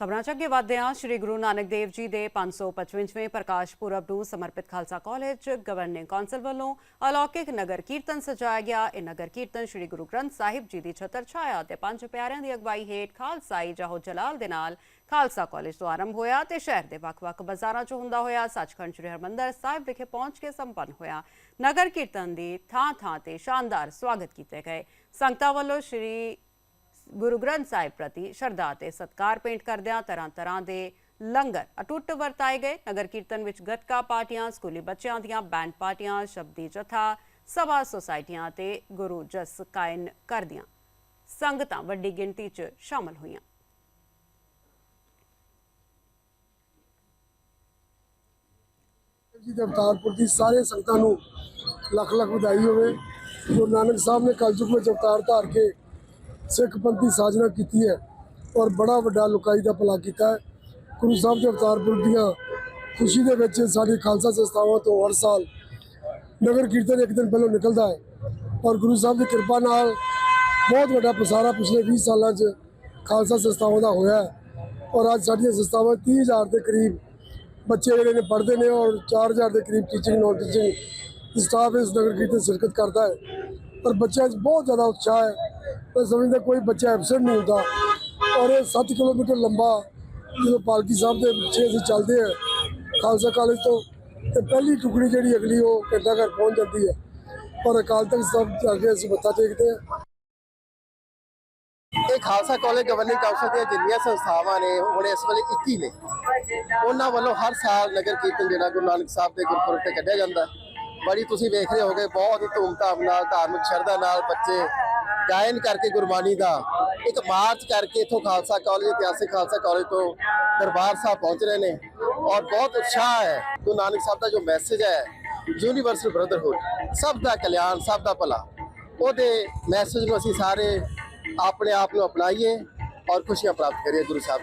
ਖਬਰਾਂ ਚ ਅੱਗੇ ਵਧਦੇ ਹਾਂ। ਸ੍ਰੀ ਗੁਰੂ ਨਾਨਕ ਦੇਵ ਜੀ ਦੇ 555ਵੇਂ ਪ੍ਰਕਾਸ਼ ਪੁਰਬ ਨੂੰ ਸਮਰਪਿਤ ਖਾਲਸਾ ਕਾਲਜ ਗਵਰਨਿੰਗ ਕੌਂਸਲ ਵੱਲੋਂ ਅਲੌਕਿਕ ਨਗਰ ਕੀਰਤਨ ਸਜਾਇਆ ਗਿਆ। ਇਹ ਨਗਰ ਕੀਰਤਨ ਸ੍ਰੀ ਗੁਰੂ ਗ੍ਰੰਥ ਸਾਹਿਬ ਜੀ ਦੀ ਛਤਰ ਛਾਇਆ ਤੇ ਪੰਜ ਪਿਆਰਿਆਂ ਦੀ ਅਗਵਾਈ ਹੇਠ ਖਾਲਸਾਈ ਜਾਹੋ ਜਲਾਲ ਦੇ ਨਾਲ ਖਾਲਸਾ ਕਾਲਜ ਤੋਂ ਆਰੰਭ ਹੋਇਆ ਤੇ ਸ਼ਹਿਰ ਦੇ ਵੱਖ-ਵੱਖ ਬਾਜ਼ਾਰਾਂ 'ਚ ਹੁੰਦਾ ਹੋਇਆ। ਸੱਚਖੰਡ ਸ੍ਰੀ ਹਰਿਮੰਦਰ ਸਾਹਿਬ ਵਿਖੇ ਪਹੁੰਚ ਕੇ ਸੰਪੰਨ ਹੋਇਆ। ਨਗਰ ਕੀਰਤਨ ਦੀ ਥਾਂ-ਥਾਂ ਤੇ ਸ਼ਾਨਦਾਰ ਸਵਾਗਤ ਕੀਤੇ ਗਏ। ਸੰਗਤਾਂ ਵੱਲੋਂ ਸ੍ਰੀ ਗੁਰੂ ਗ੍ਰੰਥ ਸਾਹਿਬ ਪ੍ਰਤੀ ਸ਼ਰਧਾ ਤੇ ਸਤਕਾਰ ਪੇਂਟ ਕਰਦਿਆਂ ਤਰ੍ਹਾਂ ਤਰ੍ਹਾਂ ਦੇ ਲੰਗਰ ਅਟੁੱਟ ਵਰਤਾਏ ਗਏ। ਨਗਰ ਕੀਰਤਨ ਵਿੱਚ ਗੱਤਕਾ ਪਾਰਟੀਆਂ, ਸਕੂਲੀ ਬੱਚਿਆਂ ਦੀਆਂ ਬੈਂਡ ਪਾਰਟੀਆਂ, ਸ਼ਬਦੀ ਜਥਾ, ਸਭਾ ਸੁਸਾਇਟੀਆਂ ਤੇ ਗੁਰੂ ਜਸ ਕਾਇਨ ਕਰਦੀਆਂ। ਸੰਗਤਾਂ ਵੱਡੀ ਗਿਣਤੀ 'ਚ ਸ਼ਾਮਲ ਹੋਈਆਂ। ਜੀ ਦੇ ਦੀ ਸਾਰੇ ਸੰਗਤਾਂ ਨੂੰ ਲੱਖ ਲੱਖ ਵਧਾਈ ਹੋਵੇ। ਗੁਰੂ ਨਾਨਕ ਸਾਹਿਬ ਨੇ ਕਲਯੁਗ ਵਿੱਚ ਅਵਤਾਰ ਧਾਰ ਕੇ ਸਿੱਖ ਪੰਥੀ ਸਾਜਨਾ ਕੀਤੀ ਹੈ ਔਰ ਬੜਾ ਵੱਡਾ ਲੁਕਾਈ ਦਾ ਭਲਾ ਕੀਤਾ ਹੈ। ਗੁਰੂ ਸਾਹਿਬ ਦੇ ਅਵਤਾਰਪੁਰ ਦੀਆਂ ਖੁਸ਼ੀ ਦੇ ਵਿੱਚ ਸਾਡੀ ਖਾਲਸਾ ਸੰਸਥਾਵਾਂ ਤੋਂ ਹਰ ਸਾਲ ਨਗਰ ਕੀਰਤਨ ਇੱਕ ਦਿਨ ਪਹਿਲਾਂ ਨਿਕਲਦਾ ਹੈ ਔਰ ਗੁਰੂ ਸਾਹਿਬ ਦੀ ਕਿਰਪਾ ਨਾਲ ਬਹੁਤ ਵੱਡਾ ਪਸਾਰਾ ਪਿਛਲੇ 20 ਸਾਲਾਂ 'ਚ ਖਾਲਸਾ ਸੰਸਥਾਵਾਂ ਦਾ ਹੋਇਆ ਹੈ ਔਰ ਅੱਜ ਸਾਡੀਆਂ ਸੰਸਥਾਵਾਂ 30000 ਦੇ ਕਰੀਬ ਬੱਚੇ ਜਿਹੜੇ ਨੇ ਪੜ੍ਹਦੇ ਨੇ ਔਰ 4000 ਦੇ ਕਰੀਬ ਟੀਚਿੰਗ ਨੌਨ ਟੀਚਿੰਗ ਸਟਾਫ ਇਸ ਨਗਰ ਕੀਰਤਨ ਸ਼ਿਰਕਤ ਕਰਦਾ ਹੈ। ਪਰ ਬੱਚਿਆਂ 'ਚ ਬਹੁਤ ਜ਼ਿਆਦਾ ਉਤਸ਼ਾਹ ਹੈ ਮੈਂ ਸਮਝਦਾ ਕੋਈ ਬੱਚਾ ਐਬਸੈਂਟ ਨਹੀਂ ਹੁੰਦਾ ਔਰ ਇਹ 7 ਕਿਲੋਮੀਟਰ ਲੰਬਾ ਜਦੋਂ ਪਾਲਕੀ ਸਾਹਿਬ ਦੇ ਪਿੱਛੇ ਅਸੀਂ ਚੱਲਦੇ ਹਾਂ, ਖਾਲਸਾ ਕਾਲਜ ਤੋਂ, ਤੇ ਪਹਿਲੀ ਟੁਕੜੀ ਜਿਹੜੀ ਅਗਲੀ ਉਹ ਘੰਟਾ ਘਰ ਪਹੁੰਚ ਜਾਂਦੀ ਹੈ। ਪਰ ਅਕਾਲ ਤਖਤ ਸਾਹਿਬ ਜਾ ਕੇ ਅਸੀਂ ਮੱਥਾ ਟੇਕਦੇ ਹਾਂ। ਇਹ ਖਾਲਸਾ ਕਾਲਜ ਗਵਰਨਿੰਗ ਕਾਉਂਸਲ ਦੀਆਂ ਜਿੰਨੀਆਂ ਸੰਸਥਾਵਾਂ ਨੇ, ਹੁਣ ਇਸ ਵੇਲੇ 21 ਨੇ। ਉਹਨਾਂ ਵੱਲੋਂ ਹਰ ਸਾਲ ਨਗਰ ਕੀਰਤਨ ਜਿਹੜਾ ਗੁਰੂ ਨਾਨਕ ਸਾਹਿਬ ਦੇ ਗੁਰਪੁਰਬ ਤੇ ਕੱਢਿਆ ਜਾਂਦਾ। ਹੈ। ਬੜੀ ਤੁਸੀਂ ਵੇਖ ਰਹੇ ਹੋਗੇ ਬਹੁਤ ਹੀ ਧੂਮਧਾਮ ਨਾਲ, ਧਾਰਮਿਕ ਸ਼ਰਧਾ ਨਾਲ ਬੱਚੇ ਗਾਇਨ ਕਰਕੇ ਗੁਰਬਾਣੀ ਦਾ, ਇੱਕ ਮਾਰਚ ਕਰਕੇ ਇਥੋਂ ਖਾਲਸਾ ਕਾਲਜ ਇਤਿਹਾਸਿਕ ਖਾਲਸਾ ਕਾਲਜ ਤੋਂ ਦਰਬਾਰ ਸਾਹਿਬ ਪਹੁੰਚ ਰਹੇ ਨੇ ਔਰ ਬਹੁਤ ਉਤਸ਼ਾਹ ਹੈ। ਗੁਰੂ ਨਾਨਕ ਸਾਹਿਬ ਦਾ ਜੋ ਮੈਸੇਜ ਹੈ ਯੂਨੀਵਰਸਲ ਬ੍ਰਦਰਹੁੱਡ ਸਭ ਦਾ ਕਲਿਆਣ, ਸਭ ਦਾ ਭਲਾ, ਉਹਦੇ ਮੈਸੇਜ ਨੂੰ ਅਸੀਂ ਸਾਰੇ ਆਪਣੇ ਆਪ ਨੂੰ ਅਪਣਾਈਏ ਔਰ ਖੁਸ਼ੀਆਂ ਪ੍ਰਾਪਤ ਕਰੀਏ ਗੁਰੂ ਸਾਹਿਬ